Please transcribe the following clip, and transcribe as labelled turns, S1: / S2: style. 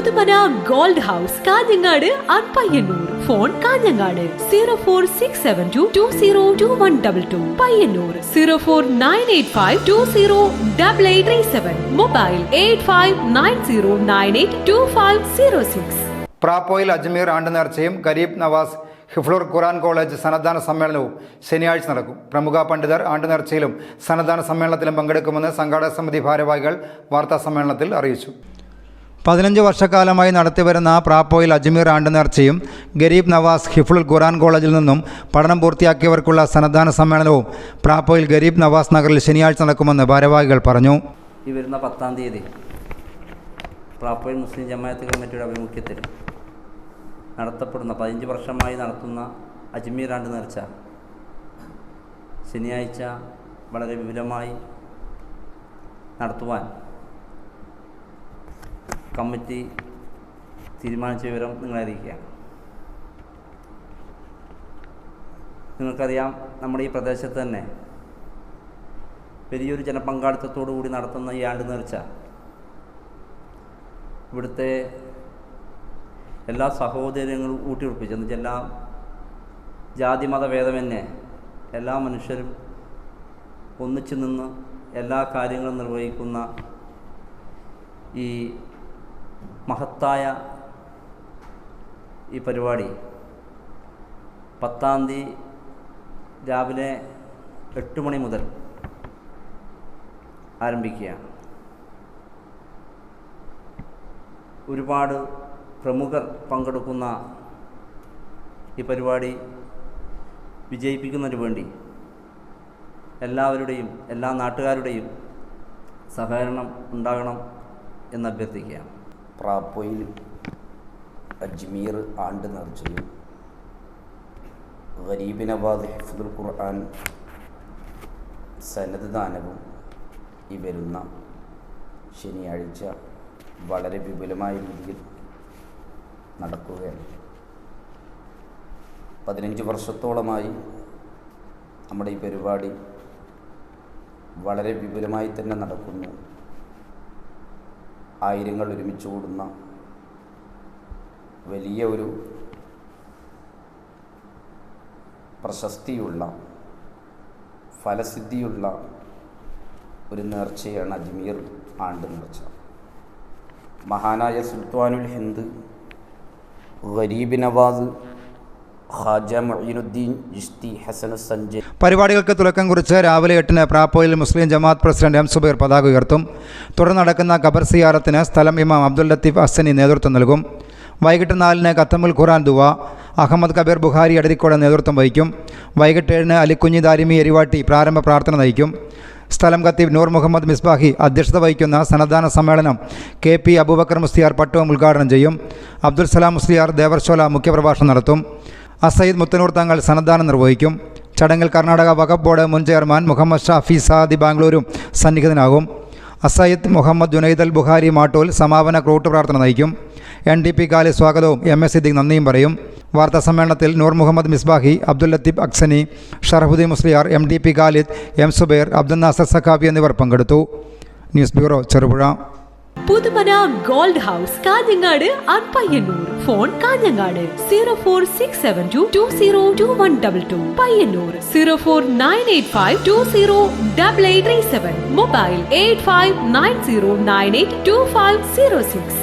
S1: Puthumana gold house Kanhangad അൺപയ്യന്നൂർ phone Kanhangad zero four six seven two two zero two one double two. Payyanur zero four nine eight five two zero double eight three seven. Mobile eight five nine zero nine eight two five zero six.
S2: Prappoyil Ajmer ആണ്ട് നേർച്ചയും കരീബ് നവാസ് ഹിഫ്ലൂർ ഖുറാൻ college സന്നദ്ധാന സമ്മേളനവും ശനിയാഴ്ച നടക്കും. പ്രമുഖ പണ്ഡിതർ ആണ്ട് നേർച്ചയിലും സന്നദ്ധാന സമ്മേളനത്തിലും പങ്കെടുക്കുമെന്ന് സംഘാടക സമിതി ഭാരവാഹികൾ വാർത്താ സമ്മേളനത്തിൽ അറിയിച്ചു. പതിനഞ്ച് വർഷക്കാലമായി നടത്തിവരുന്ന പ്രാപ്പോയിൽ അജ്മീർ ആണ്ട് നേർച്ചയും ഗരീബ് നവാസ് ഹിഫുൾ ഖുറാൻ കോളേജിൽ നിന്നും പഠനം പൂർത്തിയാക്കിയവർക്കുള്ള സന്നദ്ധാന സമ്മേളനവും പ്രാപ്പോയിൽ ഗരീബ് നവാസ് നഗറിൽ ശനിയാഴ്ച നടക്കുമെന്ന് ഭാരവാഹികൾ പറഞ്ഞു.
S3: ഈ വരുന്ന പത്താം തീയതി പ്രാപ്പോയിൽ മുസ്ലിം ജമാഅത്ത് കമ്മിറ്റിയുടെ ആഭിമുഖ്യത്തിൽ നടത്തപ്പെടുന്ന പതിനഞ്ച് വർഷമായി നടത്തുന്ന അജ്മീർ ആണ്ട് നേർച്ച ശനിയാഴ്ച വളരെ വിപുലമായി നടത്തുവാൻ കമ്മിറ്റി തീരുമാനിച്ച വിവരം നിങ്ങളെ നിങ്ങൾക്കറിയാം നമ്മുടെ ഈ പ്രദേശത്ത് തന്നെ വലിയൊരു ജനപങ്കാളിത്തത്തോടു കൂടി നടത്തുന്ന ഈ ആണ്ട് നേർച്ച. ഇവിടുത്തെ എല്ലാ സഹോദര്യങ്ങളും ഊട്ടിയുറപ്പിച്ചു. എന്ന് വെച്ചാൽ എല്ലാ ജാതി മത ഭേദമന്യേ എല്ലാ മനുഷ്യരും ഒന്നിച്ചു നിന്ന് എല്ലാ കാര്യങ്ങളും നിർവഹിക്കുന്ന ഈ മഹത്തായ ഈ പരിപാടി. പത്താം തീയതി രാവിലെ എട്ട് മണി മുതൽ ആരംഭിക്കുകയാണ്. ഒരുപാട് പ്രമുഖർ പങ്കെടുക്കുന്ന ഈ പരിപാടി വിജയിപ്പിക്കുന്നതിന് വേണ്ടി എല്ലാവരുടെയും എല്ലാ നാട്ടുകാരുടെയും സഹകരണം ഉണ്ടാകണം എന്ന് അഭ്യർത്ഥിക്കുകയാണ്.
S4: പ്രാപ്പോയിൽ അജ്മീർ ആണ്ട് നേർച്ചയും ഗരീബിനബാദ് ഹിഫുദുൽ ഖുർആൻ സനത് ദാനവും ഈ വരുന്ന ശനിയാഴ്ച വളരെ വിപുലമായ രീതിയിൽ നടക്കുകയാണ്. പതിനഞ്ച് വർഷത്തോളമായി നമ്മുടെ ഈ പരിപാടി വളരെ വിപുലമായി തന്നെ നടക്കുന്നു. ആയിരങ്ങൾ ഒരുമിച്ച് കൂടുന്ന വലിയ ഒരു പ്രശസ്തിയുള്ള ഫലസിദ്ധിയുള്ള ഒരു നേർച്ചയാണ് അജ്മീർ ആണ്ട് നേർച്ച മഹാനായ സുൽത്താനുൽ ഹിന്ദ് ഗരീബ് നവാസ്
S2: പരിപാടികൾക്ക് തുടക്കം കുറിച്ച് രാവിലെ എട്ടിന് പ്രാപ്പോയിൽ മുസ്ലിം ജമാഅത്ത് പ്രസിഡന്റ് എം സുബൈർ പതാക ഉയർത്തും. തുടർന്ന് നടക്കുന്ന ഖബർ സിയാറത്തിന് സ്ഥലം ഇമാം അബ്ദുൽ ലത്തീഫ് ഹസനി നേതൃത്വം നൽകും. വൈകിട്ട് നാലിന് കത്തമുൽ ഖുറാൻ ദുവ അഹമ്മദ് കബീർ ബുഹാരി അടതിക്കോട് നേതൃത്വം വഹിക്കും. വൈകിട്ട് ഏഴിന് അലിക്കുഞ്ഞി ദാരിമി എരിവാട്ടി പ്രാരംഭ പ്രാർത്ഥന നയിക്കും. സ്ഥലം ഖത്തീബ് നൂർ മുഹമ്മദ് മിസ്ബാഹി അധ്യക്ഷത വഹിക്കുന്ന സന്നദ്ധാന സമ്മേളനം കെ പി അബൂബക്കർ മുസ്തിയാർ പട്ടവും ഉദ്ഘാടനം ചെയ്യും. അബ്ദുൽ സലാം മുസ്ലിയാർ ദേവർശോല മുഖ്യപ്രഭാഷണം നടത്തും. അസയ്യിദ് മുത്തനൂർ തങ്ങൾ സന്നദ്ധാനം നിർവഹിക്കും. ചടങ്ങിൽ കർണാടക വഖഫ് ബോർഡ് മുൻ ചെയർമാൻ മുഹമ്മദ് ഷാഫി സാദി ബാംഗ്ലൂരും സന്നിഹിതനാകും. അസയ്യിദ് മുഹമ്മദ് ജുനൈദ് അൽ ബുഹാരി മാട്ടൂൽ സമാപന ക്രൂട്ട് പ്രാർത്ഥന നയിക്കും. എൻ ഡി പി കാലി സ്വാഗതവും എം എസ് സിദ്ദിഖ് നന്ദിയും പറയും. വാർത്താ സമ്മേളനത്തിൽ Noor Muhammad Misbahi Abdul Latheef Aksani Sharafuddin Musliyar M D P Khalid M Zubair Abdul Nasar Saqafi എന്നിവർ പങ്കെടുത്തു. News bureau Cherupuzha.
S1: Puthumana gold house Kanhangad അപ്പയ്യന്നൂർ phone Kanhangad zero four six seven two two zero two one double two. Payyanur zero four nine eight five two zero double eight three seven. Mobile eight five nine zero nine eight two five zero six.